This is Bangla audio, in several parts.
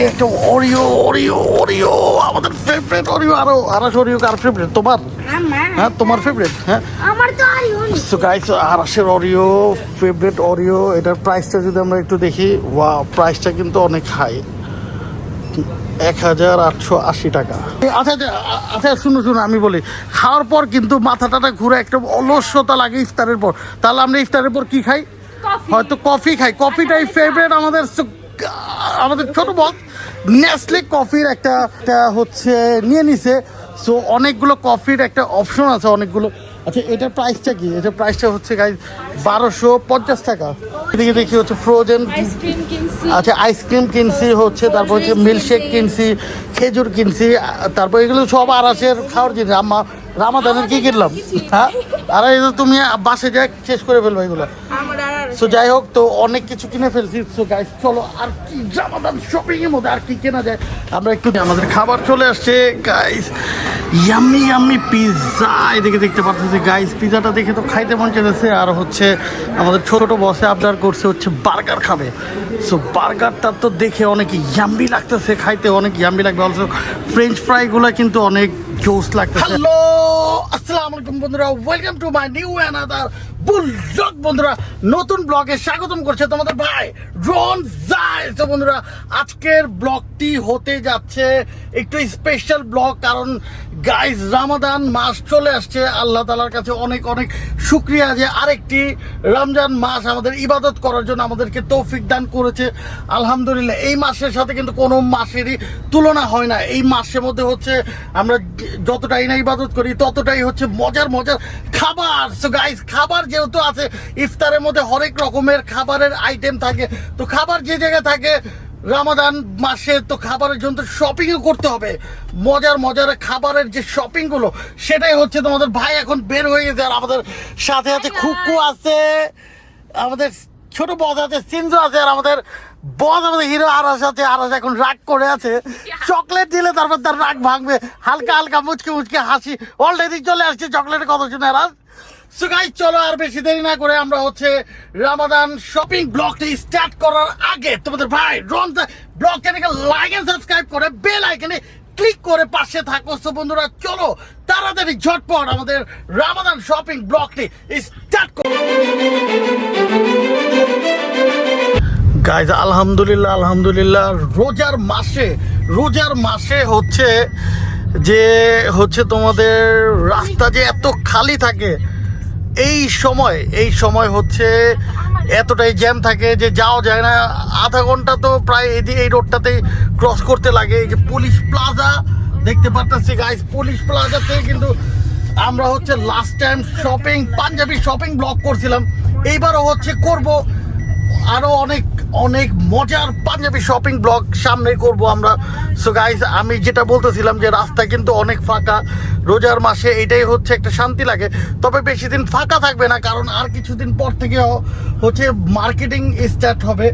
একটা অরিও অরিও অরিও আমাদের ফেভারিট অরিও আরও আরও অরিও কার ফেভারিট তোমার? হ্যাঁ তোমার ফেভারিট হ্যাঁ। আমার তো আর সো গাইস আরাসের অরিও ফেভারিট অরিও এটার প্রাইসটা যদি আমরা একটু দেখি ওয়া প্রাইসটা কিন্তু অনেক হাই এক হাজার আটশো আশি টাকা। আচ্ছা আচ্ছা, আচ্ছা শুনো শুনো আমি বলি খাওয়ার পর কিন্তু মাথা টাটা ঘুরে একটা অলস্যতা লাগে ইফতারের পর। তাহলে আমরা ইফতারের পর কি খাই? হয়তো কফি খাই। কফিটাই ফেভারিট আমাদের সো- আমাদের ছোট বস নেসলে কফির একটা হচ্ছে নিয়ে নিছে। সো অনেকগুলো কফির একটা অপশন আছে অনেকগুলো। আচ্ছা এটার প্রাইসটা কি? এটার প্রাইসটা হচ্ছে গাই বারোশো পঞ্চাশ টাকা। এদিকে দেখি হচ্ছে ফ্রোজেন আচ্ছা আইসক্রিম কিনছি হচ্ছে তারপর হচ্ছে মিল্কশেক কিনছি। খেজুর কিনছি তারপর এগুলো সব আরাসের খাওয়ার জিনিস। আম্মা রামাদানের কি কিনলাম? হ্যাঁ? আর তুমি বাসে যা শেষ করে ফেলব এগুলো। সো যাই হোক, তো অনেক কিছু কিনে ফেলছি। সো গাইস চলো, আর কি জামাদান শপিং এর মধ্যে আর কি কেনা যায়? আমরা একটু আমাদের খাবার চলে আসছে। গাইস ইয়াম্মি ইয়াম্মি পিৎজা এদিকে দেখতে পাচ্ছি গাইস পিৎজাটা দেখে তো খাইতে মন চেয়েছে আর হচ্ছে আমাদের ছোট বসে আবদার করছে, হচ্ছে বার্গার খাবে। সো বার্গারটা তো দেখে অনেক ইয়াম্মি লাগতেছে খাইতে, অনেক ইয়াম্মি লাগবে। অলসো ফ্রেঞ্চ ফ্রাইগুলো কিন্তু অনেক জোস লাগতেছে। হ্যালো আসসালামু আলাইকুম বন্ধুরা। Welcome to my new another bulldog, বন্ধুরা, নতুন ব্লগে স্বাগতম করছে তোমাদের ভাই রন যায় বন্ধুরা, আজকের ব্লগটি হতে যাচ্ছে একটু স্পেশাল ব্লগ, কারণ গাইস রামাদান মাস চলে আসছে। আল্লাহ তালার কাছে অনেক অনেক শুক্রিয়া যে আরেকটি রমজান মাস আমাদের ইবাদত করার জন্য আমাদেরকে তৌফিক দান করেছে। আলহামদুলিল্লাহ, এই মাসের সাথে কিন্তু কোনো মাসেরই তুলনা হয় না। এই মাসের মধ্যে হচ্ছে আমরা যতটাই না ইবাদত করি, ততটাই হচ্ছে মজার মজার খাবার। সো গাইস খাবার যেহেতু আছে, ইফতারের মধ্যে হরেক রকমের খাবারের আইটেম থাকে। তো খাবার যে জায়গায় থাকে রামাদান মাসে তো খাবারের জন্য শপিংও করতে হবে। মজার মজার খাবারের যে শপিংগুলো সেটাই হচ্ছে তোমাদের ভাই এখন বের হয়ে গেছে আর আমাদের সাথে আছে খুকু আছে আমাদের ছোট বস আছে সিনজু আছে আর আমাদের বস আমাদের হিরো আরাস আছে আরাস এখন রাগ করে আছে। চকলেট দিলে তারপর তার রাগ ভাঙবে। হালকা হালকা মুচকে মুচকে হাসি। অলরেডি চলে আসছে চকলেটের কথা শুনে আরাস সো গাইস চলো আর বেশি দেরি না করে আমরা হচ্ছে রামাদান শপিং ব্লগটি স্টার্ট করার আগে তোমাদের ভাই রমজান ব্লগটাকে লাইক এন্ড সাবস্ক্রাইব করে বেল আইকনে ক্লিক করে পাশে থাকো। সো বন্ধুরা, চলো তাড়াতাড়ি ঝটপট আমাদের রামাদান শপিং ব্লগটি স্টার্ট করো। গাইজ আলহামদুলিল্লাহ আলহামদুলিল্লাহ, রোজার মাসে রোজার মাসে হচ্ছে যে হচ্ছে তোমাদের রাস্তা যে এত খালি থাকে এই সময় এই সময় হচ্ছে এতটাই জ্যাম থাকে যে যাওয়া যায় না। আধা ঘণ্টা তো প্রায় এদিকে এই রোডটাতেই ক্রস করতে লাগে। এই যে পুলিশ প্লাজা দেখতে পারতেছি গাইস পুলিশ প্লাজাতে কিন্তু আমরা হচ্ছে last time shopping panjabi shopping vlog করছিলাম। এইবারও হচ্ছে করব। আরও অনেক অনেক মজার পাঞ্জাবি শপিং ব্লগ সামনে করব আমরা। সো গাইস আমি যেটা বলতেছিলাম যে রাস্তা কিন্তু অনেক ফাঁকা রোজার মাসে এটাই হচ্ছে একটা শান্তি লাগে। তবে বেশি দিন ফাঁকা থাকবে না কারণ আর কিছুদিন পর থেকে হচ্ছে মার্কেটিং স্টার্ট হবে।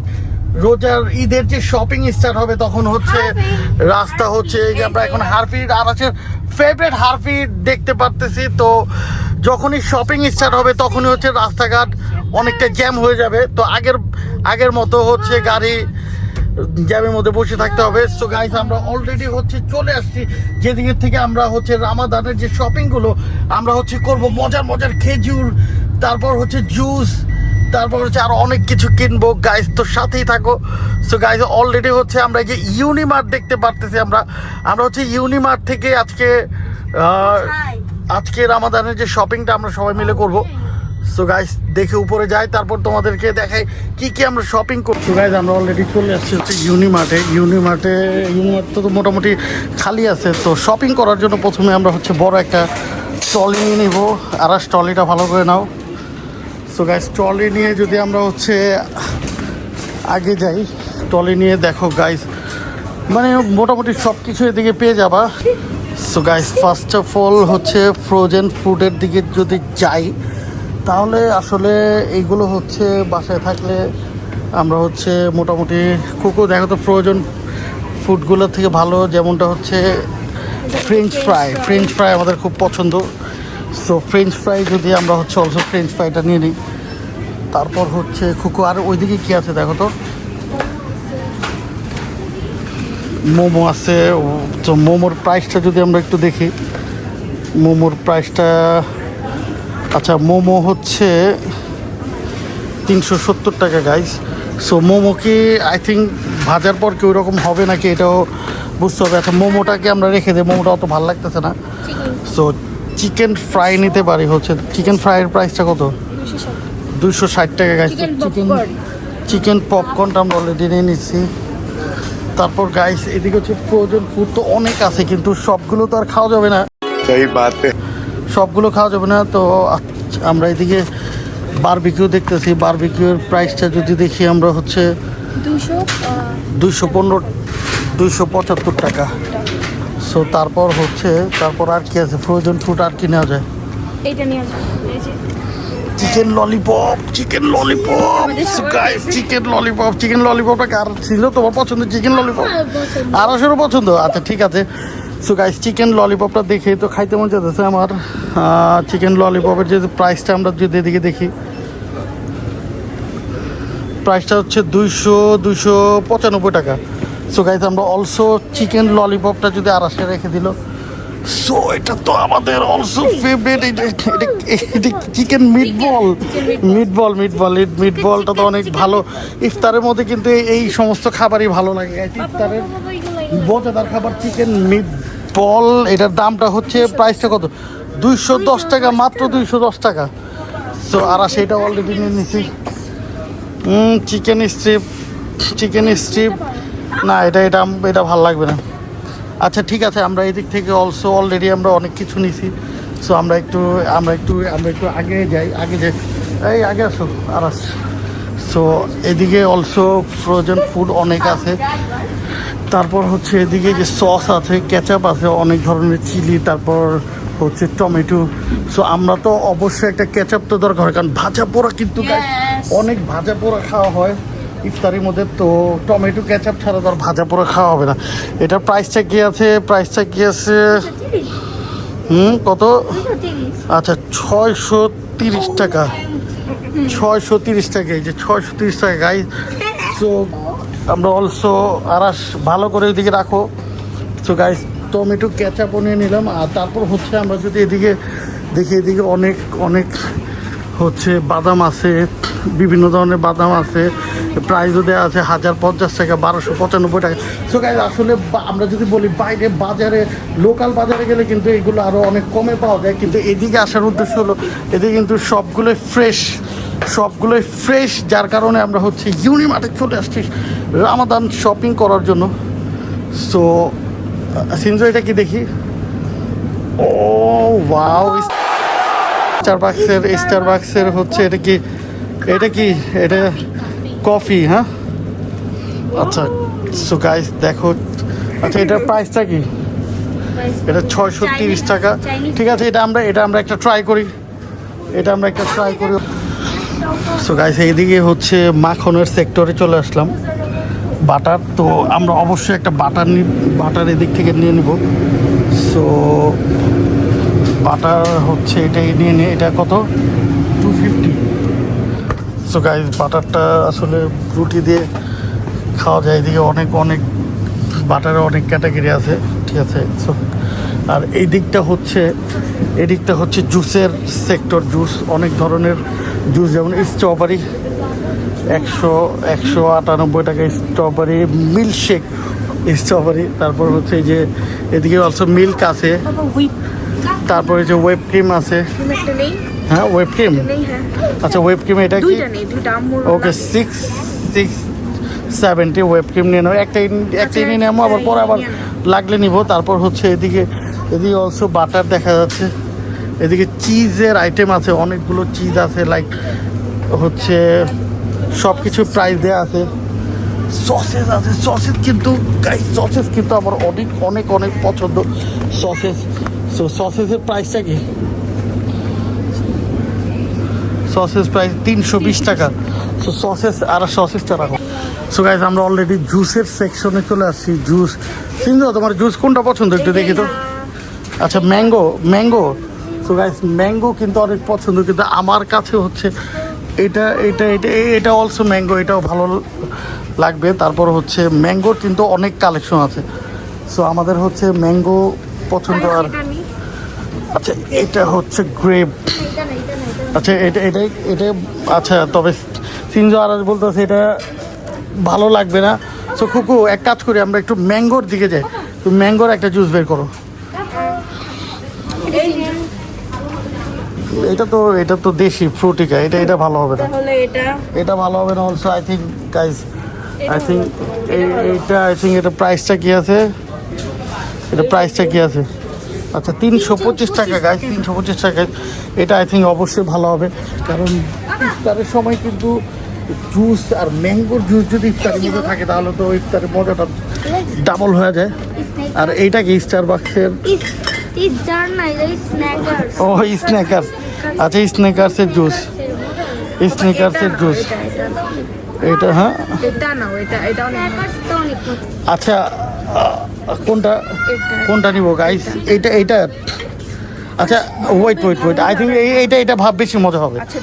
রোজার ঈদের যে শপিং স্টার্ট হবে তখন হচ্ছে রাস্তা হচ্ছে এই যে আমরা এখন হারফি আর আছে ফেভারিট হারফি দেখতে পারতেছি। তো যখনই শপিং স্টার্ট হবে, তখনই হচ্ছে রাস্তাঘাট অনেকটা জ্যাম হয়ে যাবে। তো আগের আগের মতো হচ্ছে গাড়ি জ্যামের মধ্যে বসে থাকতে হবে। সো গাইস আমরা অলরেডি হচ্ছে চলে আসছি। যেদিকের থেকে আমরা হচ্ছে রামাদানের যে শপিংগুলো আমরা হচ্ছে করব মজার মজার খেজুর, তারপর হচ্ছে জুস তারপর হচ্ছে আরও অনেক কিছু কিনবো। গাইস তো সাথেই থাকো। সো গাইস অলরেডি হচ্ছে আমরা যে ইউনিমার্ট দেখতে পারতেছি আমরা। আমরা হচ্ছে ইউনিমার্ট থেকে আজকে আজকে রামাদানের যে শপিংটা আমরা সবাই মিলে করব। সো গাইস দেখে উপরে যাই, তারপর তোমাদেরকে দেখাই কি কি আমরা শপিং করছি গাইস আমরা অলরেডি চলে আসছি হচ্ছে ইউনিমার্টে ইউনিমার্টে ইউনিমার্ট তো মোটামুটি খালি আছে। তো শপিং করার জন্য প্রথমে আমরা হচ্ছে বড় একটা ট্রলি নিয়ে নিব। আর ট্রলিটা ভালো করে নাও। সো গাইস ট্রলি নিয়ে যদি আমরা হচ্ছে আগে যাই ট্রলি নিয়ে দেখো গাইস মানে মোটামুটি সব কিছু এদিকে পেয়ে যাবা। So guys first of all হচ্ছে ফ্রোজেন ফুডের দিকে যদি যাই, তাহলে আসলে এইগুলো হচ্ছে বাসায় থাকলে আমরা হচ্ছে মোটামুটি কুকু দেখো তো ফ্রোজেন ফুডগুলো থেকে ভালো, যেমনটা হচ্ছে ফ্রেঞ্চ ফ্রাই ফ্রেঞ্চ ফ্রাই আমাদের খুব পছন্দ। সো ফ্রেঞ্চ ফ্রাই যদি আমরা হচ্ছে অলসো ফ্রেঞ্চ ফ্রাইটা নিয়ে নিই, তারপর হচ্ছে খুকু আর ওইদিকে কী আছে দেখো তো? মোমো আছে তো মোমোর প্রাইসটা যদি আমরা একটু দেখি মোমোর প্রাইসটা আচ্ছা মোমো হচ্ছে তিনশো সত্তর টাকা গাইস সো মোমো কি আই থিঙ্ক ভাজার পর কি ওরকম হবে নাকি এটাও বুঝতে হবে। আচ্ছা মোমোটাকে আমরা রেখে দিই মোমোটা অত ভালো লাগতেছে না। সো চিকেন ফ্রাই নিতে পারি হচ্ছে চিকেন ফ্রাইয়ের প্রাইসটা কত? দুশো ষাট। টাকা গাইস চিকেন চিকেন চিকেন পপকর্নটা আমরা অলরেডি নিয়ে নিচ্ছি। তারপর গাইস এদিকে হচ্ছে ফ্রোজেন ফুড তো অনেক আছে কিন্তু সবগুলো তো আর খাওয়া যাবে না। সেই বাতে সবগুলো খাওয়া যাবে না তো আমরা এদিকে বারবিকিউ দেখতেছি। বারবিকিউর প্রাইসটা যদি দেখি আমরা হচ্ছে দুশো পনেরো দুইশো পঁচাত্তর টাকা। সো তারপর হচ্ছে তারপর আর কি আছে? ফ্রোজেন ফুড আর কি নেওয়া যায়? নেওয়া যায় chicken lollipop chicken lollipop chicken lollipop chicken ললিপপটা কার ছিল? তোমার পছন্দ চিকেন ললিপপ আড়াইশোরও পছন্দ। আচ্ছা ঠিক আছে। সো গাইস চিকেন ললিপপটা দেখে তো খাইতে মন যেতেছে আমার। চিকেন ললিপপের যে প্রাইসটা আমরা যদি এদিকে দেখি। প্রাইসটা হচ্ছে দুইশো দুইশো পঁচানব্বই টাকা। সো গাইস আমরা অলসো চিকেন ললিপপটা যদি আড়াইশো রেখে দিল। সো এটা তো আমাদের অলসো ফেভারিট এটা chicken meatball meatball meatball meat বলটা তো অনেক ভালো। ইফতারের মধ্যে কিন্তু এই- সমস্ত খাবারই ভালো লাগে। ইফতারের মজাদার খাবার চিকেন মিট বল এটার দামটা হচ্ছে প্রাইসটা কত? দুইশো দশ টাকা, মাত্র দুইশো দশ টাকা। সো আর সেটা অলরেডি নিয়ে নিছি। চিকেন স্ট্রিপ চিকেন স্ট্রিপ না, এটা এটা এটা ভালো লাগবে না। আচ্ছা ঠিক আছে আমরা এদিক থেকে অলসো অলরেডি আমরা অনেক কিছু নিছি। সো আমরা একটু আমরা একটু আমরা একটু আগে যাই আগে যাই। এই আগে আসো আর আস। সো এদিকে অলসো ফ্রোজেন ফুড অনেক আছে। তারপর হচ্ছে এদিকে যে সস আছে কেচাপ আছে অনেক ধরনের চিলি তারপর হচ্ছে টমেটো। সো আমরা তো অবশ্যই একটা কেচাপ তো দরকার হয় কারণ ভাজা পোড়া কিন্তু অনেক ভাজা পোড়া খাওয়া হয়। ইফতারির মধ্যে তো টমেটো, কেচাপ ছাড়া তো আর ভাজা পোড়া খাওয়া হবে না। এটার প্রাইসটা কি আছে? প্রাইসটা কি আছে? হুম, কত? আচ্ছা ছয়শো তিরিশ টাকা। ছয়শো তিরিশ টাকা, এই যে ছয়শো তিরিশ টাকা গাই তো আমরা অলসো আরাস ভালো করে ওইদিকে রাখো। তো গাইস টমেটো, কেচাপও নিয়ে নিলাম। আর তারপর হচ্ছে আমরা যদি এদিকে দেখি, এদিকে অনেক অনেক হচ্ছে বাদাম আছে, বিভিন্ন ধরনের বাদাম আছে। প্রাইসও দেওয়া আছে হাজার পঞ্চাশ টাকা বারোশো পঁচানব্বই টাকা। সো গাইজ আসলে আমরা যদি বলি বাইরে বাজারে লোকাল বাজারে গেলে কিন্তু এগুলো আরও অনেক কমে পাওয়া যায়। কিন্তু এদিকে আসার উদ্দেশ্য হলো, এদিকে কিন্তু সবগুলোই ফ্রেশ সবগুলোই ফ্রেশ যার কারণে আমরা হচ্ছে ইউনিমার্টে চলে আসছি রামাদান শপিং করার জন্য। সো সিনজো এটা কি দেখি? ও ওয়াও স্টার বাক্সের স্টার বাক্সের হচ্ছে এটা কি এটা কি এটা কফি হ্যাঁ? আচ্ছা সো গাইস দেখো আচ্ছা এটার প্রাইসটা কি? এটা ছয়শো তিরিশ টাকা। ঠিক আছে এটা আমরা এটা আমরা একটা ট্রাই করি। এটা আমরা একটা ট্রাই করি। সো গাইস এইদিকে হচ্ছে মাখনের সেক্টরে চলে আসলাম। বাটার তো আমরা অবশ্যই একটা বাটার নি বাটার এদিক থেকে নিয়ে নেব। সো বাটার হচ্ছে এটাই নিয়ে নিয়ে এটা কত? সো গাইস বাটারটা আসলে রুটি দিয়ে খাওয়া যায়। এদিকে অনেক অনেক বাটারের অনেক ক্যাটাগরি আছে ঠিক আছে? সো আর এই দিকটা হচ্ছে এই দিকটা হচ্ছে জুসের সেক্টর জুস অনেক ধরনের জুস যেমন স্ট্রবেরি একশো একশো আটানব্বই টাকা স্ট্রবেরি মিল্কশেক স্ট্রবেরি তারপর হচ্ছে এই যে এদিকে অলসো মিল্ক আছে। তারপরে যে ওয়েব ক্রিম আছে। হ্যাঁ ওয়েব ক্রিম হ্যাঁ। আচ্ছা ওয়েব ক্রিম এটা কি? Okay six six seventy web cream নিয়ে নেব একটা একটাই নিয়ে নেব আবার পরে আবার লাগলে নিব। তারপর হচ্ছে এদিকে এদিকে অলসো বাটার দেখা যাচ্ছে। এদিকে চিজের আইটেম আছে অনেকগুলো চিজ আছে লাইক হচ্ছে সব কিছু প্রাইস দেওয়া আছে। সসেস আছে সসেস কিন্তু সসেস কিন্তু আমার অনেক অনেক অনেক পছন্দ। সসেস সো সসেসের প্রাইসটা কি? সসেস প্রাইস তিনশো বিশ টাকা। সো সসেস আর সসেসটা রাখো সো গাইজ আমরা অলরেডি জুসের সেকশনে চলে আসছি। জুস চিন্তা তোমার জুস কোনটা পছন্দ একটু দেখি তো? আচ্ছা mango mango so guys mango কিন্তু অনেক পছন্দ কিন্তু আমার কাছে হচ্ছে এটা এটা এটা এটা অলসো ম্যাঙ্গো এটাও ভালো লাগবে। তারপর হচ্ছে ম্যাঙ্গোর কিন্তু অনেক কালেকশন আছে। সো আমাদের হচ্ছে ম্যাঙ্গো পছন্দ আর আচ্ছা এটা হচ্ছে গ্রেপ আচ্ছা এটা এটা এটা আচ্ছা তবে সিনজো আরাজ বলতেছে এটা ভালো লাগবে না। সো কুকু এক কাজ করি আমরা একটু ম্যাঙ্গোর দিকে যাই। তো ম্যাঙ্গোর একটা জুস বের করো। এটা তো এটা তো দেশি ফ্রুটিকা এটা এটা ভালো হবে না। এটা? এটা ভালো হবে না also I think guys I think এইটা আই থিঙ্ক এটা প্রাইসটা কি আছে? এটা প্রাইসটা কি আছে? আচ্ছা তিনশো পঁচিশ টাকা গাইস তিনশো পঁচিশ টাকা এটা আই থিঙ্ক অবশ্যই ভালো হবে কারণ ইফতারের সময় কিন্তু জুস আর ম্যাঙ্গোর জুস যদি ইফতারের মধ্যে থাকে তাহলে তো ইফতারের মজাটা ডাবল হয়ে যায়। আর এইটা কি স্টার বাক্সের. ও স্ন্যাকার্স আচ্ছা স্ন্যাকার্সের জুস স্ন্যাকার্সের জুস এটা হ্যাঁ. আচ্ছা কোনটা? কোনটা নিব গাইস এইটা এইটা? আচ্ছা wait wait wait I think এইটা এটা ভাব বেশি মজা হবে। তো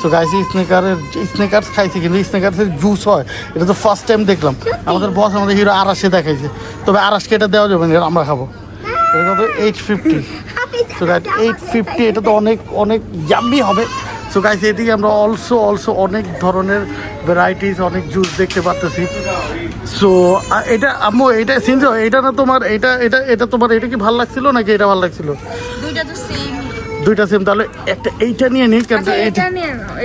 সো গাইস স্নেকারের স্নেকার্স খাইছি কিন্তু স্নেকার্সের জুস হয়। এটা তো ফার্স্ট টাইম দেখলাম। আমাদের বস আমাদের হিরো আরাসে দেখাইছে। তবে আরাসকে এটা দেওয়া যাবে না আমরা খাব। এটা কত eight fifty so guys eight fifty এটা তো অনেক অনেক জাম্বি হবে। সো গাইস এদিকে আমরা অলসো অলসো অনেক ধরনের ভ্যারাইটিস অনেক জুস দেখতে পারতেছি। সো এটা আম্মু এটা সিনজো এটা না তোমার এটা এটা এটা তোমার এটা কি ভালো লাগছিল নাকি এটা ভালো লাগছিল? দুইটা তো সেম দুইটা সেম তাহলে একটা এইটা নিয়ে নিই কেন আচ্ছা এটা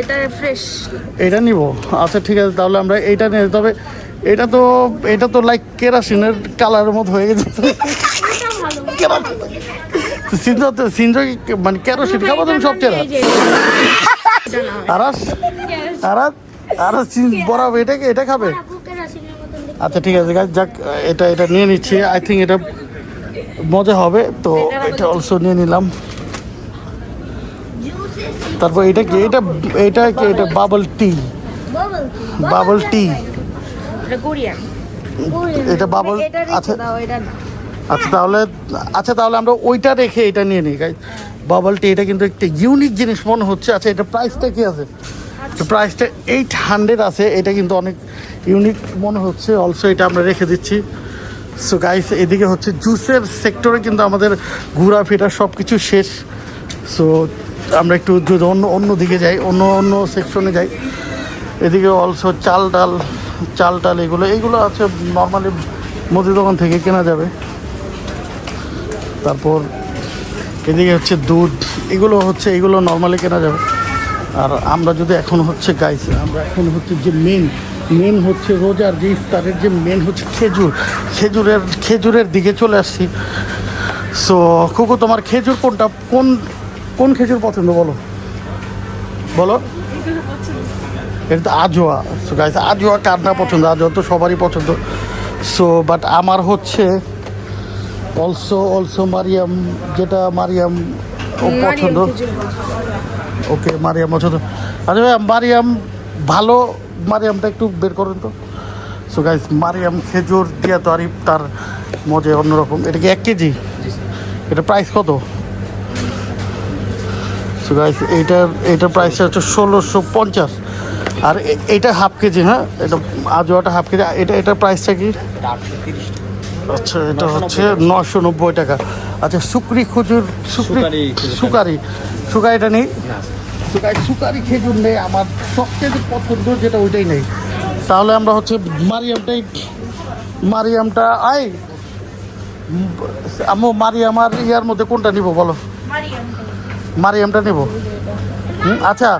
এটা ফ্রেশ এটা নিব? আচ্ছা ঠিক আছে তাহলে আমরা এইটা নিয়ে তবে এটা তো এটা তো লাইক কেরাসিনের কালারের মতো হয়ে গেছে। সিনজো তো সিনজো কি- মানে কেরোসিন খাব তুমি সব চেরা আরাস আরাস আরাস বরাবর এটা কি- এটা খাবে। আচ্ছা ঠিক আছে guys, যাক এটা এটা নিয়ে নিচ্ছি। আই থিঙ্ক এটা মজা হবে তো এটা অলসো নিয়ে নিলাম। তারপর এটা কি এটা এটা কি এটা বাবল টি বাবল টি এটা বাবল আচ্ছা। আচ্ছা তাহলে আচ্ছা তাহলে আমরা ওইটা রেখে এটা নিয়ে নিই গাইজ বাবল টি এটা কিন্তু একটা ইউনিক জিনিস মনে হচ্ছে। আচ্ছা এটা প্রাইসটা কি আছে? প্রাইসটা এইট হান্ড্রেড আছে। এটা কিন্তু অনেক ইউনিক মনে হচ্ছে। অলসো এটা আমরা রেখে দিচ্ছি। সো গাইস এদিকে হচ্ছে জুসের সেক্টরে কিন্তু আমাদের ঘোরাফেরা সব কিছু শেষ। সো আমরা একটু যদি অন্য অন্য দিকে যাই অন্য অন্য সেকশনে যাই এদিকে অলসো চাল ডাল চাল ডাল এগুলো এইগুলো আছে নর্মালি মুদি দোকান থেকে কেনা যাবে। তারপর এদিকে হচ্ছে দুধ, এগুলো হচ্ছে, এগুলো নর্মালি কেনা যাবে। আর আমরা যদি এখন হচ্ছে গাইছি, আমরা এখন হচ্ছে যে মেন মেন হচ্ছে রোজার যে ইফতারের যে মেন হচ্ছে খেজুর, খেজুরের খেজুরের দিকে চলে আসছি। সো কুকু তোমার খেজুর কোনটা, কোন কোন খেজুর পছন্দ বলো? বলো। এটা তো আজোয়া। সো গাইছে আজোয়া কার না পছন্দ? আজোয়া তো সবারই পছন্দ। সো বাট আমার হচ্ছে অলসো অলসো মারিয়াম যেটা মারিয়াম ও পছন্দ। ওকে মারিয়াম পছন্দ। আচ্ছা ভাই মারিয়াম ভালো মারিয়ামটা একটু বের করেন তো। সো গাইস মারিয়াম খেজুর দিয়া তো আর তার মজা অন্যরকম। এটা কি এক কেজি? এটা প্রাইস কত? সো গাইস এইটার এইটার প্রাইসটা হচ্ছে ষোলোশো পঞ্চাশ। আর এটা হাফ কেজি হ্যাঁ? এটা আজোয়াটা হাফ কেজি। এটা এটার প্রাইসটা কি? আচ্ছা এটা হচ্ছে নশো নব্বই টাকা। আচ্ছা সুকরি খুজুর সুকরি সুকারি সুকারিটা নেই? সুকারি খেজুর নেই আমার। সবচেয়ে পছন্দ যেটা ওইটাই নেই। তাহলে আমরা হচ্ছে মারিয়ামটাই মারিয়ামটা আই! আমি মারিয়াম আর ইয়ার মধ্যে কোনটা নিব বলো? মারিয়ামটা নিব। হুম, আচ্ছা।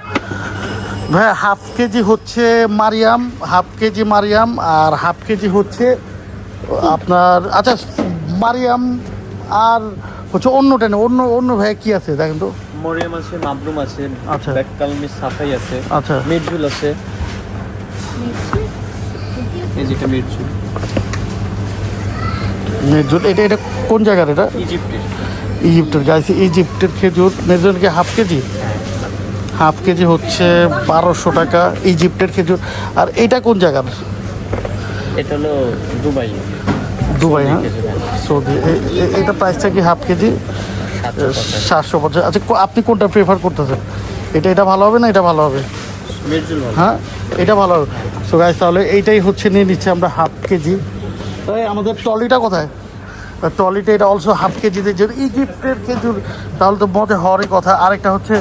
ভাই হাফ কেজি হচ্ছে মারিয়াম হাফ কেজি মারিয়াম আর হাফ কেজি হচ্ছে আপনার আচ্ছা মারিয়াম আর হচ্ছে অন্যটা নেই অন্য অন্য ভাই কি আছে? দেখেন তো। মরিয়াম আছে মাবরুম আছে আচ্ছা। ব্ল্যাক কালমি সাফাই আছে আচ্ছা। মিরজুল আছে। এই যেটা মিরজুল। মেজুর এটা এটা কোন জায়গার এটা? ইজিপ্টের। ইজিপ্টের গাইছে ইজিপ্টের খেজুর কি হাফ কেজি? হাফ কেজি হচ্ছে বারোশো টাকা ইজিপ্টের খেজুর। আর এটা কোন জায়গার? এটা হলো দুবাই। দুবাই হ্যাঁ। সৌদি এটা প্রাইসটা কি হাফ কেজি? সাতশো পঞ্চাশ। আচ্ছা আপনি কোনটা প্রেফার করতেছেন? এটা এটা ভালো হবে না এটা ভালো হবে? হ্যাঁ? এটা ভালো হবে। সো গাইস তাহলে এইটাই হচ্ছে নিয়ে নিচ্ছে আমরা হাফ কেজি। আমাদের ট্রলিটা কোথায়? ট্রলিটা এটা অলসো হাফ কেজিতে যদি ইজিপ্টের খেজুর তাহলে তো মজা হওয়ারই কথা। আরেকটা হচ্ছে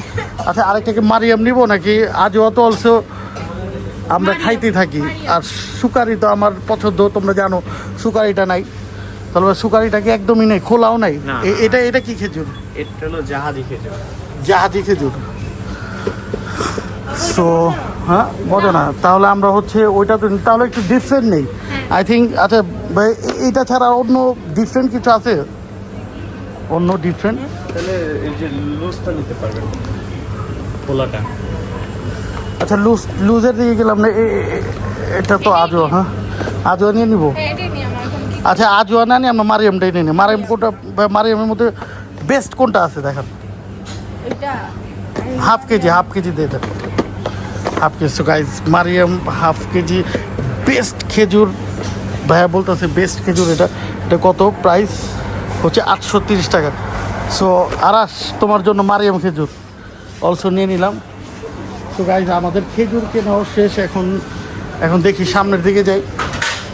আচ্ছা আরেকটাকে মারিয়াম নিব নাকি? আজও তো অলসো আমরা খাইতে থাকি। আর সুকারি তো আমার পছন্দ তোমরা জানো সুকারিটা নাই। তাহলে সুকারিটা কি একদমই নেই খোলাও নাই? এ- এটা এটা কি খেজুর? এটা হলো জাহাজি খেজুর। জাহাজি খেজুর। সো হ্যাঁ মজা না। তাহলে আমরা হচ্ছে ওইটা তো তাহলে একটু ডিফারেন্ট নেই। আই থিঙ্ক আচ্ছা ভাই, এইটা ছাড়া অন্য ডিফারেন্ট কিছু আছে? অন্য ডিফারেন্ট তাহলে এই যে লুজটা নিতে পারবেন পোলাটা আচ্ছা লুজ লুজের দিকে গেলাম না এটা তো আজও হ্যাঁ? আজও নিয়ে নিবো? হ্যাঁ আচ্ছা আজও না নিয়ে আমরা মারিয়ামটাই নিয়ে নিই। মারিয়াম কোনটা মারিয়ামের মধ্যে বেস্ট কোনটা আছে দেখান? এটা হাফ কেজি হাফ কেজি দিয়ে দেন। হাফ কেজি তো guys Mariam half KG best খেজুর। ভাইয়া বলতেছে বেস্ট খেজুর এটা। এটা কত? প্রাইস হচ্ছে আটশো তিরিশ টাকা। সো আরাস তোমার জন্য মারিয়াম খেজুর। অলসো নিয়ে নিলাম। তো গাইজ আমাদের খেজুর কেনাও শেষ। এখন এখন দেখি সামনের দিকে যাই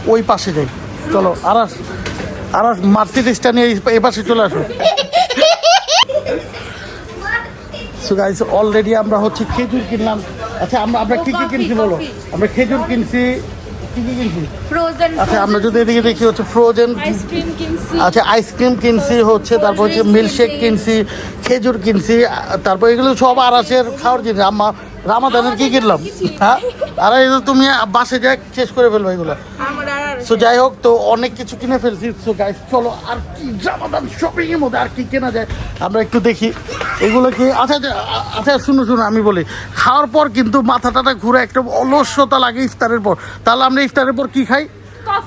ওই পাশে যাই। চলো আরাস আরাস মার্সিডিসটা নিয়ে এই- পাশে চলে আসো। সো গাইস অলরেডি আমরা হচ্ছে খেজুর কিনলাম। আচ্ছা আমরা আমরা কি কি কিনছি বলো? আমরা খেজুর কিনছি কি কি কিনছি? ফ্রোজেন আচ্ছা আমরা যদি এদিকে দেখি হচ্ছে ফ্রোজেন আইসক্রিম কিনছি। আচ্ছা আইসক্রিম কিনছি হচ্ছে তারপর হচ্ছে মিল্কশেক কিনছি খেজুর কিনছি তারপর এগুলো সব আরাসের খাওয়ার জিনিস। আম্মা রামাদানের কি কিনলাম? হ্যাঁ? আর এই তুমি বাসে যাই শেষ করে ফেলব এগুলো। সো যাই হোক তো অনেক কিছু কিনে ফেলছি। সো গাইস চলো আর কি জামাদান শপিং এর মধ্যে আর কি কেনা যায় আমরা একটু দেখি। এগুলো কি? আচ্ছা আচ্ছা, আচ্ছা শুনো শুনো আমি বলি। খাওয়ার পর কিন্তু মাথা টাটা ঘুরে একটা অলস্যতা লাগে ইফতারের পর। তাহলে আমরা ইফতারের পর কি খাই?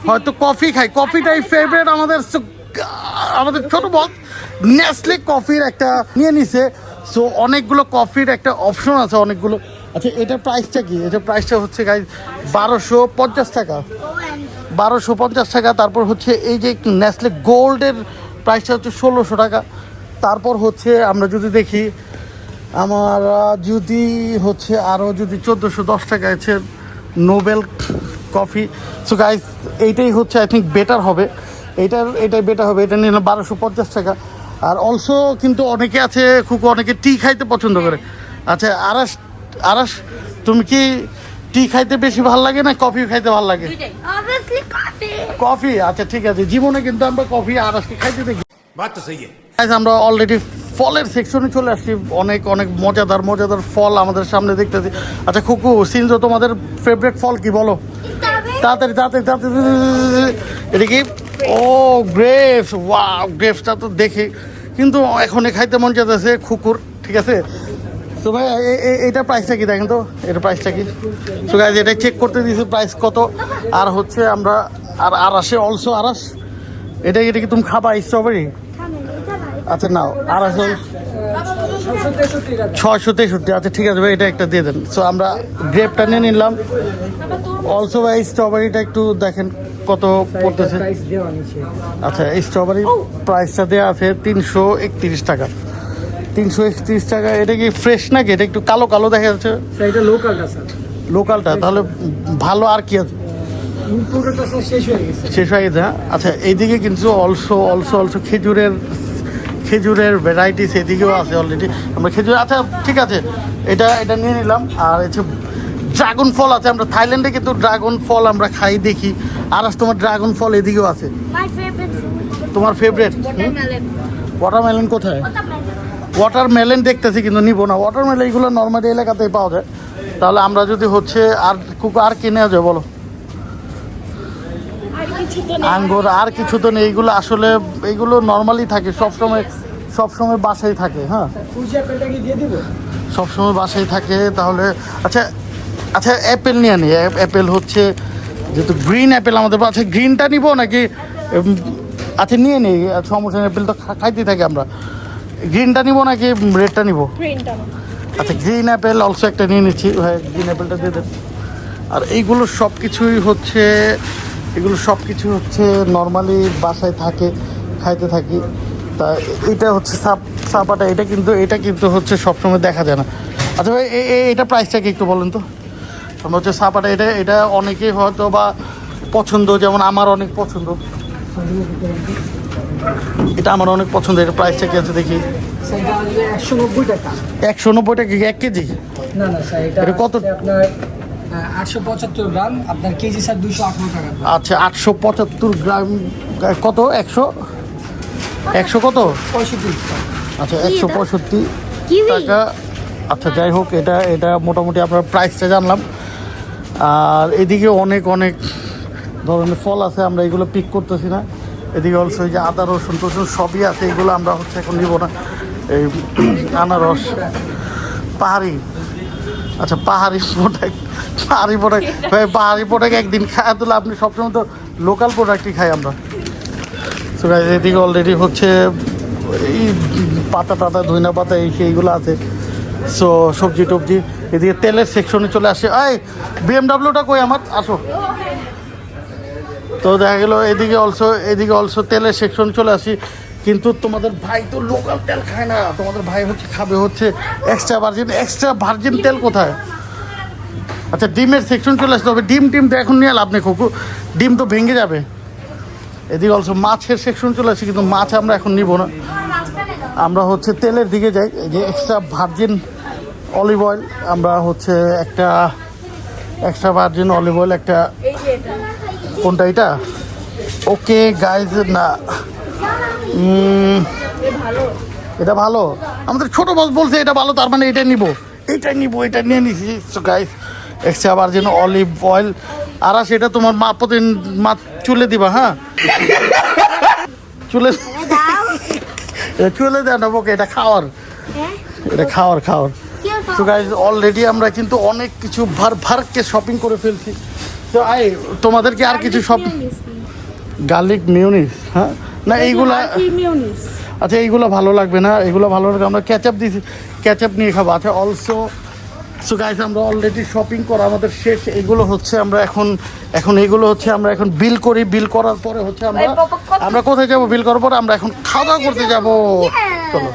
হয়তো কফি খাই। কফিটাই ফেভারিট আমাদের আমাদের ছোট বল নেসলে কফির একটা নিয়ে নিছে। সো অনেকগুলো কফির একটা অপশন আছে, অনেকগুলো। আচ্ছা এটার প্রাইসটা কি? এটার প্রাইসটা হচ্ছে গাই বারোশো পঞ্চাশ টাকা। বারোশো পঞ্চাশ টাকা, তারপর হচ্ছে এই যে নেসলে গোল্ডের প্রাইসটা হচ্ছে ষোলোশো টাকা। তারপর হচ্ছে আমরা যদি দেখি, আমার যদি হচ্ছে আরও যদি চোদ্দোশো দশ টাকা আছে নোবেল কফি সো গাইস এইটাই হচ্ছে আই থিঙ্ক বেটার হবে। এটার, এটাই বেটার হবে। এটা নিয়ে বারোশো পঞ্চাশ টাকা। আর অলসো কিন্তু অনেকে আছে খুব অনেকে টি খাইতে পছন্দ করে। আচ্ছা আরাস আরাস তুমি কি টি খাইতে বেশি ভালো লাগে না কফি খাইতে ভালো লাগে? কফি আচ্ছা ঠিক আছে। জীবনে কিন্তু আমরা কফি আরাসকে খাইতে দেখি। আমরা অলরেডি ফলের সেকশনে চলে আসছি। অনেক অনেক মজাদার মজাদার ফল আমাদের সামনে দেখতেছি। আচ্ছা খুকু সিনজো তোমাদের ফেভারিট ফল কি বলো? তাড়াতাড়ি তাড়াতাড়ি তাড়াতাড়ি এটা কি? ও গ্রেপস ওয়া গ্রেপসটা তো দেখে কিন্তু এখন খাইতে মন যেতেছে খুকুর, ঠিক আছে? তো ভাই, এ- এ- এইটার প্রাইসটা কি দেখেন তো? এটার প্রাইসটা কি? তো গাইজ এটা চেক করতে দিয়েছি প্রাইস কত। আর হচ্ছে আমরা, আর আর আসে অলসো আরাস এটা এটা কি তুমি খাবা স্ট্রবেরি আচ্ছা নাও আর আসল ছয়শো তেষট্টি আচ্ছা ঠিক আছে ভাই, এটা একটা দিয়ে দেন। সো আমরা গ্রেপটা নিয়ে নিলাম। অলসো ভাই স্ট্রবেরিটা একটু দেখেন। কত পড়তেছে? আচ্ছা এই স্ট্রবেরি প্রাইসটা দেওয়া আছে তিনশো একত্রিশ টাকা। তিনশো একত্রিশ টাকা এটা কি ফ্রেশ নাকি? এটা একটু কালো কালো দেখা যাচ্ছে। এটা লোকালটা স্যার। লোকালটা? তাহলে ভালো আর কি আছে? শেষ হয়ে গেছে। শেষ হয়ে গেছে হ্যাঁ? আচ্ছা এইদিকে কিন্তু অলসো অলসো অলসো খেজুরের খেজুরের ভ্যারাইটিস এদিকেও আছে অলরেডি আমরা খেজুর আচ্ছা ঠিক আছে। এটা এটা নিয়ে নিলাম। আর হচ্ছে ড্রাগন ফল আছে আমরা থাইল্যান্ডে কিন্তু ড্রাগন ফল আমরা খাই দেখি। আর আজ তোমার ড্রাগন ফল এদিকেও আছে. তোমার ফেভারেট ওয়াটারমেলন কোথায়. ওয়াটারমেলন দেখতেছি কিন্তু নিব না। ওয়াটারমেলন এগুলো নর্মালি এলাকাতেই পাওয়া যায়। তাহলে আমরা যদি হচ্ছে আর কুকু আর কিনে যায় বলো? আর আঙ্গুর আর কিছু তো নেই। এইগুলো আসলে এইগুলো নর্মালি থাকে। সবসময় সবসময় বাসায় থাকে হ্যাঁ। ফুজি অ্যাপেলটা কি দিয়ে দিব? সবসময় বাসায় থাকে। তাহলে আচ্ছা আচ্ছা অ্যাপেল নিয়ে নি। অ্যাপেল হচ্ছে যেহেতু গ্রিন অ্যাপেল আমাদের আচ্ছা গ্রিনটা নিব নাকি আচ্ছা নিয়ে নিই সমস্যা অ্যাপেল তো খাইতেই থাকি আমরা। গ্রিনটা নিব নাকি রেডটা নিব? আচ্ছা গ্রিন অ্যাপেল অলসো একটা নিয়ে নিচ্ছি হ্যাঁ গ্রিন অ্যাপেলটা দিয়ে দেন। আর এইগুলো সব কিছুই হচ্ছে এগুলো সব কিছু হচ্ছে নর্মালি বাসায় থাকে খাইতে থাকি। তা এটা হচ্ছে সাপ সাপাটা এটা কিন্তু এটা কিন্তু হচ্ছে সবসময় দেখা যায় না। আচ্ছা ভাই এটা প্রাইসটা কি একটু বলেন তো? আমরা হচ্ছে সাপাটা এটা এটা অনেকেই হয়তো বা পছন্দ যেমন আমার অনেক পছন্দ। এটা আমার অনেক পছন্দ এটা প্রাইসটা কি আছে দেখি। একশো নব্বই টাকা একশো নব্বই টাকা কি এক কেজি? না না স্যার এটা কত? আপনার আটশো পঁচাত্তর গ্রাম আপনার কেজি স্যার দুশো আঠারো টাকা। আচ্ছা আটশো পঁচাত্তর গ্রাম কত? একশো? একশো কত? পঁয়ষট্টি আচ্ছা একশো পঁয়ষট্টি টাকা। আচ্ছা যাই হোক এটা এটা মোটামুটি আপনার প্রাইসটা জানলাম। আর এদিকে অনেক অনেক ধরনের ফল আছে, আমরা এগুলো পিক করতেছি না। এদিকে অলসো যে আদা, রসুন টসুন সবই আছে, এগুলো আমরা হচ্ছে এখন নিব না। এই আনারস, পাহাড়ি। আচ্ছা পাহাড়ি প্রোডাক্ট পাহাড়ি প্রোডাক্ট ভাই, পাহাড়ি প্রোডাক্ট একদিন খাওয়া তুলে আপনি সবসময় তো লোকাল প্রোডাক্টই খাই আমরা। এদিকে অলরেডি হচ্ছে এই পাতা টাতা, ধইনা পাতা, এই সেইগুলো আছে। সো সবজি টবজি, এদিকে তেলের সেকশনে চলে আসে। এই বিএমডাব্লিউটা কই আমার? আসো। তো দেখা গেল, এদিকে অলসো এদিকে অলসো তেলের সেকশন চলে আসি। কিন্তু তোমাদের ভাই তো লোকাল তেল খায় না। তোমাদের ভাই হচ্ছে, খাবে হচ্ছে এক্সট্রা ভার্জিন এক্সট্রা ভার্জিন তেল কোথায়? আচ্ছা ডিমের সেকশন চলে আসতে হবে। ডিম, টিম তো এখন নিয়ে লাভ নেই কুকু ডিম তো ভেঙে যাবে। এদিকে অলসো মাছের সেকশন চলে আসি, কিন্তু মাছ আমরা এখন নিব না। আমরা হচ্ছে তেলের দিকে যাই। যে এক্সট্রা ভার্জিন অলিভ অয়েল আমরা হচ্ছে একটা এক্সট্রা ভার্জিন অলিভ অয়েল একটা কোনটা এটা? ওকে গাইজ না। এটা ভালো। আমাদের ছোট বস বলছে এটা ভালো তার মানে এটা নিব। এটা নিব এটা নিয়ে নিছি। Guys extra virgin olive oil আর সেটা তোমার মা প্রতিদিন মা চুলে দিবা হ্যাঁ? চুলে চুলে দেয় না ওকে এটা খাওয়ার। হ্যাঁ? এটা খাওয়ার খাওয়ার। তো গাইজ অলরেডি আমরা কিন্তু অনেক কিছু ভার ভারকে শপিং করে ফেলছি। তো আই তোমাদেরকে আর কিছু শপ গার্লিক মিউনিস হ্যাঁ? না এইগুলা আচ্ছা এইগুলো ভালো লাগবে না। এগুলো ভালো লাগবে আমরা ক্যাচআপ দিয়েছি ক্যাচআপ নিয়ে খাব। আচ্ছা অলসো সো গাইস আমরা অলরেডি শপিং করা আমাদের শেষ। এগুলো হচ্ছে আমরা এখন এখন এগুলো হচ্ছে আমরা এখন বিল করি। বিল করার পরে হচ্ছে আমরা আমরা কোথায় যাব? বিল করার পরে আমরা এখন খাওয়া দাওয়া করতে যাব। চলো।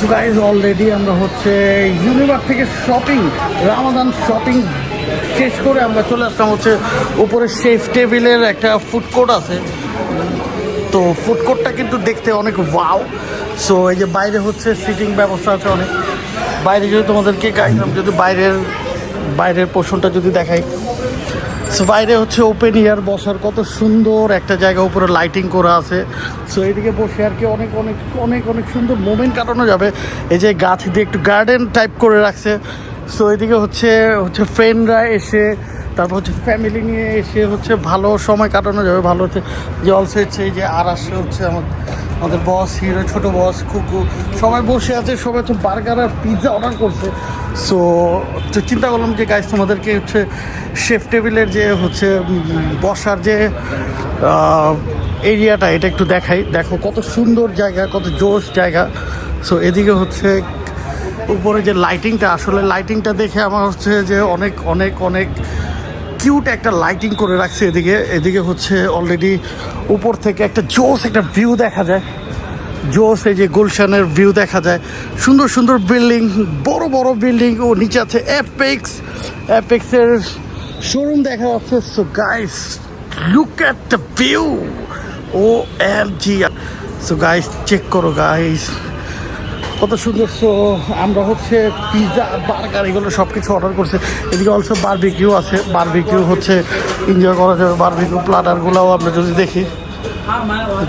সো গাইজ অলরেডি আমরা হচ্ছে ইউনিভার থেকে শপিং রামাদান শপিং শেষ করে আমরা চলে আসলাম হচ্ছে উপরে শেফ টেবিলের একটা ফুড কোর্ট আছে। তো ফুড কোর্টটা কিন্তু দেখতে অনেক ওয়াও সো এই যে বাইরে হচ্ছে সিটিং ব্যবস্থা আছে অনেক। বাইরে যদি তোমাদেরকে গাইলাম যদি বাইরের বাইরের পোষণটা যদি দেখাই। সো বাইরে হচ্ছে ওপেন ইয়ার বসার কত সুন্দর একটা জায়গা, উপরে লাইটিং করা আছে। সো এদিকে বসে আর কি অনেক অনেক অনেক অনেক সুন্দর মোমেন্ট কাটানো যাবে। এই যে গাছ দিয়ে একটু গার্ডেন টাইপ করে রাখছে। সো এদিকে হচ্ছে হচ্ছে ফ্রেন্ডরা এসে তারপর হচ্ছে ফ্যামিলি নিয়ে এসে হচ্ছে ভালো সময় কাটানো যাবে, ভালো হচ্ছে যে অলসো হচ্ছে যে আর আসে হচ্ছে আমার, আমাদের বস হিরো ছোট বস কুকু, সবাই বসে আছে, সবাই তো বার্গার আর পিৎজা অর্ডার করছে। সো তো চিন্তা করলাম যে গাইজ তোমাদেরকে হচ্ছে শেফ টেবিলের যে হচ্ছে বসার যে এরিয়াটা এটা একটু দেখাই। দেখো কত সুন্দর জায়গা, কত জোশ জায়গা। সো এদিকে হচ্ছে উপরে যে লাইটিংটা আসলে লাইটিংটা দেখে আমার হচ্ছে যে অনেক অনেক অনেক কিউট একটা লাইটিং করে রাখছে এদিকে। এদিকে হচ্ছে অলরেডি উপর থেকে একটা জোস একটা ভিউ দেখা যায়। জোস এই যে গুলশানের ভিউ দেখা যায়। সুন্দর সুন্দর বিল্ডিং বড় বড় বিল্ডিং ও নিচে আছে অ্যাপেক্স অ্যাপেক্সের শোরুম দেখা যাচ্ছে। So guys look at the view O M G so guys check করো গাইস কত সুন্দর। সো আমরা হচ্ছে পিৎজা বার্গার এগুলো সব কিছু অর্ডার করছে। এদিকে অলসো বারবিকিউ আছে। বারবিকিউ হচ্ছে এনজয় করা যাবে। বারবিকিউ প্লাটারগুলোও আমরা যদি দেখি।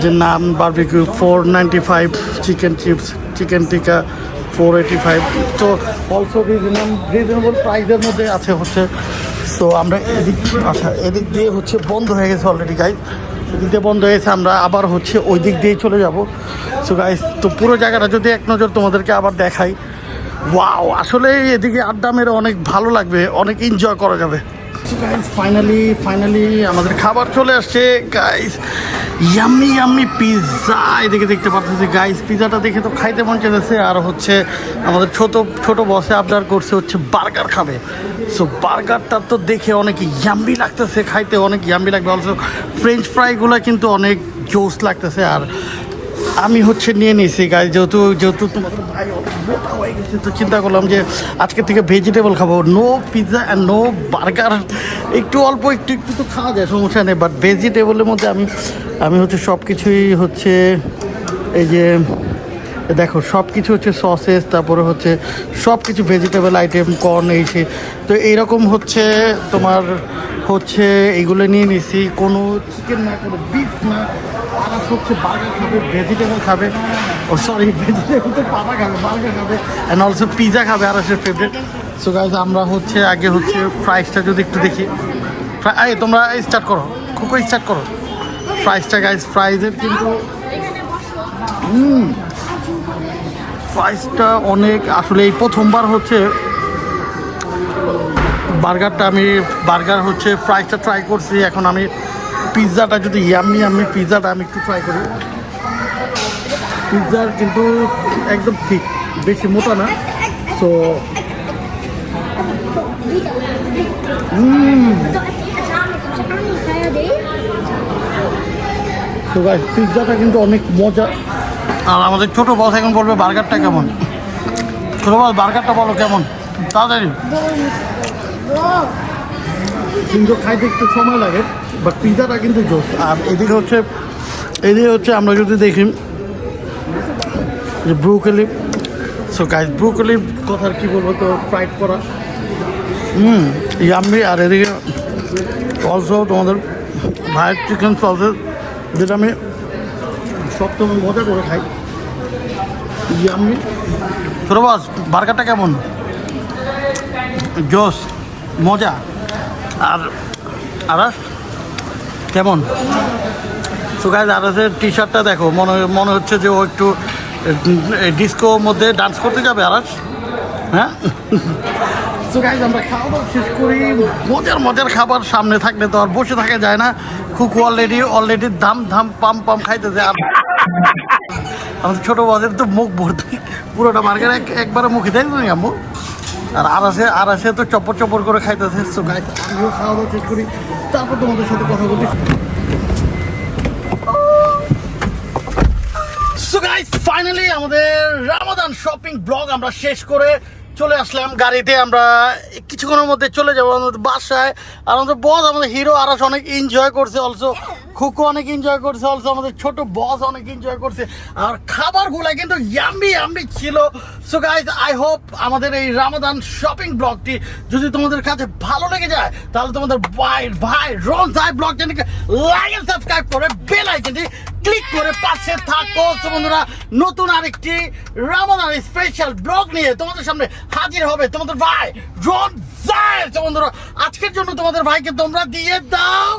যে naan barbecue four ninety five chicken chips chicken tikka four eighty five তো অলসো রিজনেবল রিজনেবল প্রাইসের মধ্যে আছে হচ্ছে। সো আমরা এদিক আচ্ছা এদিক দিয়ে হচ্ছে বন্ধ হয়ে গেছে অলরেডি গাইজ দিয়ে বন্ধ হয়েছে, আমরা আবার হচ্ছে ওই দিক দিয়ে চলে যাব। সো গাইস তো পুরো জায়গাটা যদি এক নজর তোমাদেরকে আবার দেখাই ওয়াও আসলে এদিকে আড্ডা মেরে অনেক ভালো লাগবে, অনেক এনজয় করা যাবে। গাইস ফাইনালি ফাইনালি আমাদের খাবার চলে আসছে। গাইজ ইয়াম্মি ইয়াম্মি পিৎজা এদিকে দেখতে পাচ্ছি গাইস পিৎজাটা দেখে তো খাইতে মন চেয়েছে আর হচ্ছে আমাদের ছোট ছোট বসে আবদার করছে হচ্ছে বার্গার খাবে। সো বার্গারটা তো দেখে অনেক ইয়াম্মি লাগতেছে, খাইতে অনেক ইয়াম্মি লাগবে। অলসো ফ্রেঞ্চ ফ্রাইগুলো কিন্তু অনেক জোস লাগতেছে। আর আমি হচ্ছে নিয়ে নিয়েছি গাই যেহেতু যেহেতু তোমার ভাই মোটা হয়ে গেছে, তো চিন্তা করলাম যে আজকে থেকে ভেজিটেবল খাব। No pizza and no burger একটু অল্প, একটু একটু তো খাওয়া যায়, সমস্যা নেই বাট ভেজিটেবলের মধ্যে আমি আমি হচ্ছে সব কিছুই হচ্ছে এই যে দেখো সব কিছু হচ্ছে সসেস তারপরে হচ্ছে সব কিছু ভেজিটেবল আইটেম কর্ন এই সে। তো এইরকম হচ্ছে তোমার হচ্ছে এগুলো নিয়ে নিছি। কোনো চিকেন না কোনো বিফ না। আরাস হচ্ছে বার্গার খাবে ভেজিটেবল খাবে। ও সরি ভেজিটেবল তো পাতা খাবে বার্গার খাবে। অ্যান্ড অলসো পিজা খাবে আরাসের ফেভারিট সো গাইজ আমরা হচ্ছে আগে হচ্ছে ফ্রাইসটা যদি একটু দেখি। এই তোমরা স্টার্ট করো। খুব স্টার্ট করো। ফ্রাইসটা গাইজ ফ্রাইজের কিন্তু প্রাইসটা অনেক, আসলে এই প্রথমবার হচ্ছে বার্গারটা আমি, বার্গার হচ্ছে ফ্রাইসটা ট্রাই করছি। এখন আমি পিৎজাটা যদি ইয়ামি আমি পিৎজাটা আমি একটু ট্রাই করি। পিৎজার কিন্তু একদম ঠিক, বেশি মোটা না। তো তো পিৎজাটা কিন্তু অনেক মজা। আর আমাদের ছোট বস এখন বলবে বার্গারটা কেমন? ছোট বস বার্গারটা বলো কেমন? তাড়াতাড়ি। কিন্তু খাইতে একটু সময় লাগে বাট পিৎজাটা কিন্তু জোস। আর এদিকে হচ্ছে এদিকে হচ্ছে আমরা যদি দেখি যে ব্রুকলি সো গাইস ব্রুকলি কথার কি বলব তো ফ্রাইড করা। হুম ইয়াম্মি আর এদিকে অলসো তোমাদের ভাইয়ের চিকেন সসেস যেটা আমি সবসময় মজা করে খাই। ইয়াম্মি ছোটো বস বার্গারটা কেমন? জোস মজা। আর আরাস কেমন? সুগাইজ আরাসের টি শার্টটা দেখো মনে মনে হচ্ছে যে ও একটু ডিস্কো মধ্যে ডান্স করতে যাবে আরাস হ্যাঁ? সো আমরা খাওয়া দাওয়া শেষ করি। মজার মজার খাবার সামনে থাকলে তো আর বসে থাকা যায় না। খুব অলরেডি অলরেডি ধাম ধাম পাম পাম খাইতেছে। আর আমাদের ছোটো বাজের তো মুখ ভর্তি। পুরোটা মার্কেট এক একবারে মুখে দেয় না আম্মু। আর আরাসে আরাসে তো চপর চপর করে খাইতেছে। গাইজ আমিও খাওয়া দাওয়া শেষ করি। তারপর তোমাদের সাথে কথা বলি। সো গাইস ফাইনালি আমাদের রামাদান শপিং ব্লগ আমরা শেষ করে চলে আসলাম গাড়িতে, আমরা কিছুক্ষণের মধ্যে চলে যাব আমাদের বাসায়। আর আমাদের বস আমাদের হিরো আরাস অনেক এনজয় করছে অলসো খুকু অনেক এনজয় করছে অলসো আমাদের ছোট বস অনেক এনজয় করছে। আর খাবারগুলো কিন্তু ইয়াম্বি ইয়াম্বি ছিল। সো গাইজ আই হোপ আমাদের এই রামাদান শপিং ব্লগটি যদি তোমাদের কাছে ভালো লেগে যায়, তাহলে তোমাদের ভাই ভাই রন ভাই ব্লগ চ্যানেলকে লাইক এন্ড সাবস্ক্রাইব করে বেল আইকনটি ক্লিক করে পাশে থাকো। বন্ধুরা, নতুন আরেকটি রামাদান স্পেশাল ব্লগ নিয়ে তোমাদের সামনে হাজির হবে তোমাদের ভাই রন জায় তোমাদের আজকের জন্য তোমাদের ভাইকে তোমরা দিয়ে দাও